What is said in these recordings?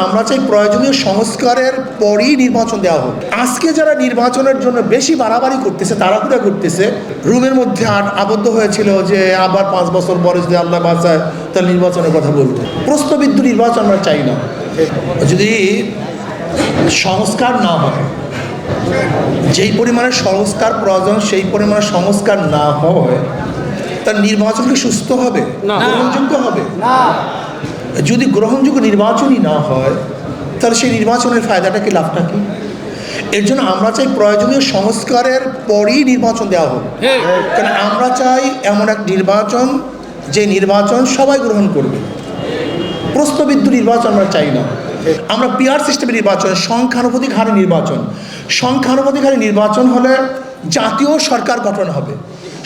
আমরা চাই প্রয়োজনীয় সংস্কারের পরই নির্বাচন দেওয়া হোক। আজকে যারা নির্বাচনের জন্য বেশি বাড়াবাড়ি করতেছে তাড়াহুড়া করতেছে রুমের মধ্যে আট- আবদ্ধ হয়েছিল যে আবার পাঁচ বছর পরে যদি আল্লাহ বাঁচায় তাহলে নির্বাচনের কথা বলব প্রশ্নবিদ্ধ নির্বাচন আমরা চাই না। যদি সংস্কার না হয় যেই পরিমাণে সংস্কার প্রয়োজন সেই পরিমাণে সংস্কার না হয় তার নির্বাচন কি সুস্থ হবে গ্রহণযোগ্য হবে? যদি গ্রহণযোগ্য নির্বাচনই না হয় তাহলে সেই নির্বাচনের ফায়দাটা কি লাভটা কি? এর জন্য আমরা চাই প্রয়োজনীয় সংস্কারের পরই নির্বাচন দেওয়া হোক। কারণ আমরা চাই এমন এক নির্বাচন যে নির্বাচন সবাই গ্রহণ করবে। প্রশ্নবিদ্ধ নির্বাচন আমরা চাই না। আমরা পিয়ার সিস্টেমের নির্বাচন সংখ্যানুপাতিক হারে নির্বাচন। সংখ্যানুপাতিক হারে নির্বাচন হলে জাতীয় সরকার গঠন হবে।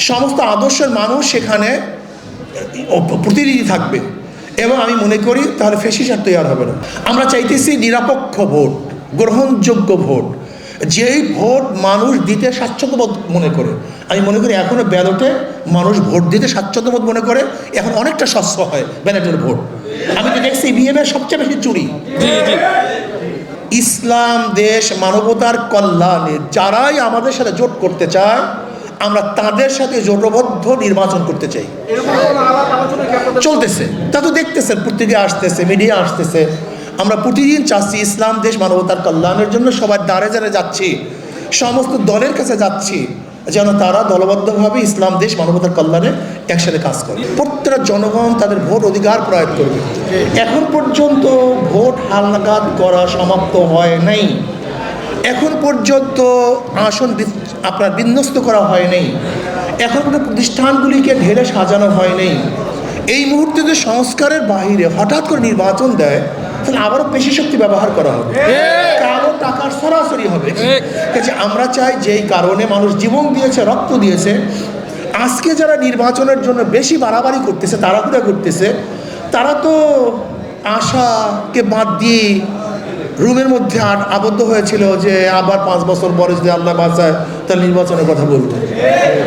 সমস্ত আদর্শের মানুষ সেখানে প্রতিনিধি থাকবে। এবং আমি মনে করি তাহলে ফেসিসার তৈরি হবে না। আমরা চাইতেছি নিরপেক্ষ ভোট গ্রহণযোগ্য ভোট। যেই ভোট মানুষ দিতে স্বাচ্ছন্দ্যবোধ মনে করে। আমি মনে করি এখনও ব্যালটে মানুষ ভোট দিতে স্বাচ্ছন্দ্যবোধ মনে করে এখন অনেকটা স্বচ্ছ হয় ব্যালটের ভোট। আমি তো দেখছি বিএমএ সবচেয়ে বেশি চুরি। ইসলাম দেশ মানবতার কল্যাণে যারাই আমাদের সাথে জোট করতে চায় আমরা তাদের সাথে জোটবদ্ধ নির্বাচন করতে চাই। চলতেছে। তা তো দেখতেছেন, পত্রিকা আসতেছে মিডিয়া আসতেছে। আমরা প্রতিদিন চাচ্ছি ইসলাম, দেশ, মানবতার কল্যাণের জন্য সবার দ্বারে দ্বারে যাচ্ছি। সমস্ত দলের কাছে যাচ্ছি, যেন তারা দলবদ্ধভাবে ইসলাম, দেশ, মানবতার কল্যাণে একসাথে কাজ করে। প্রত্যেকটা জনগণ তাদের ভোট অধিকার প্রয়োগ করবে। এখন পর্যন্ত ভোট হালনাগাদ করা সমাপ্ত হয় নাই। এখন পর্যন্ত আসন আপনার বিন্যস্ত করা হয় নাই। এখন প্রতিষ্ঠানগুলিকে ঢেলে সাজানো হয় নাই। এই মুহূর্তে যে সংস্কারের বাহিরে হঠাৎ করে নির্বাচন দেয় তাহলে আবারও পেশি শক্তি ব্যবহার করা হবে। কালো টাকার সরাসরি হবে। কাজে আমরা চাই যেই কারণে মানুষ জীবন দিয়েছে রক্ত দিয়েছে আজকে যারা নির্বাচনের জন্য বেশি বাড়াবাড়ি করতেছে তাড়াহুড়া করতেছে তারা তো আশাকে বাদ দিয়ে রুমের মধ্যে আবদ্ধ হয়েছিল যে আবার পাঁচ বছর পরে যদি আল্লাহ বাঁচায় তাহলে নির্বাচনের কথা বলব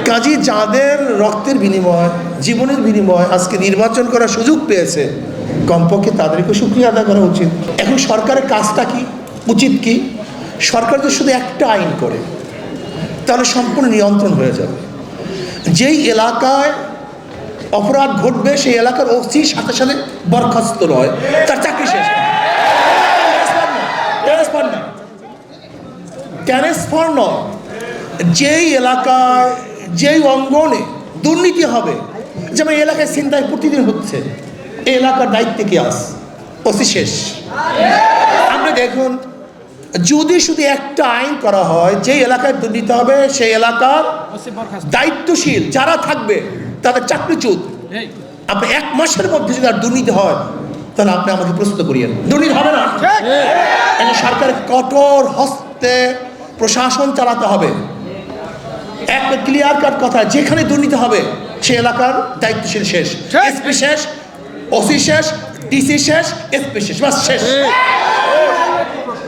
কাজী যাদের রক্তের বিনিময়, জীবনের বিনিময় আজকে নির্বাচন করার সুযোগ পেয়েছে, কমপক্ষে তাদেরকে সুক্রিয়া আদায় করা উচিত। এখন সরকারের কাজটা কি? উচিত কি? সরকার যদি শুধু একটা আইন করে, তাহলে সম্পূর্ণ নিয়ন্ত্রণ হয়ে যাবে। যেই এলাকায় অপরাধ ঘটবে, সেই এলাকার ওসি সাথে সাথে বরখাস্ত নয়, তার চাকরি শেষ ট্রান্সফার নয়। যেই এলাকায় যেই অঙ্গনে দুর্নীতি হবে যেমন এই এলাকায় চিন্তায় প্রতিদিন হচ্ছে এই এলাকার দায়িত্বে কি আস ওসি শেষ। আপনি দেখুন যদি শুধু একটা আইন করা হয় যে এলাকায় দুর্নীতি হবে সেই এলাকার দায়িত্বশীল যারা থাকবে তাদের চাকরিচ্যুত আপনি এক মাসের মধ্যে যদি আর দুর্নীতি হয় তাহলে আপনি আমাকে প্রস্তুত করিয়েন। দুর্নীতি হবে না? সরকারের কঠোর হস্তে প্রশাসন চালাতে হবে। একটা ক্লিয়ার কাট কথা যেখানে দুর্নীতি হবে সে এলাকার দায়িত্বশীল শেষ। এসপি শেষ ওসি শেষ ডিসি শেষ এসপি শেষ বাস শেষ।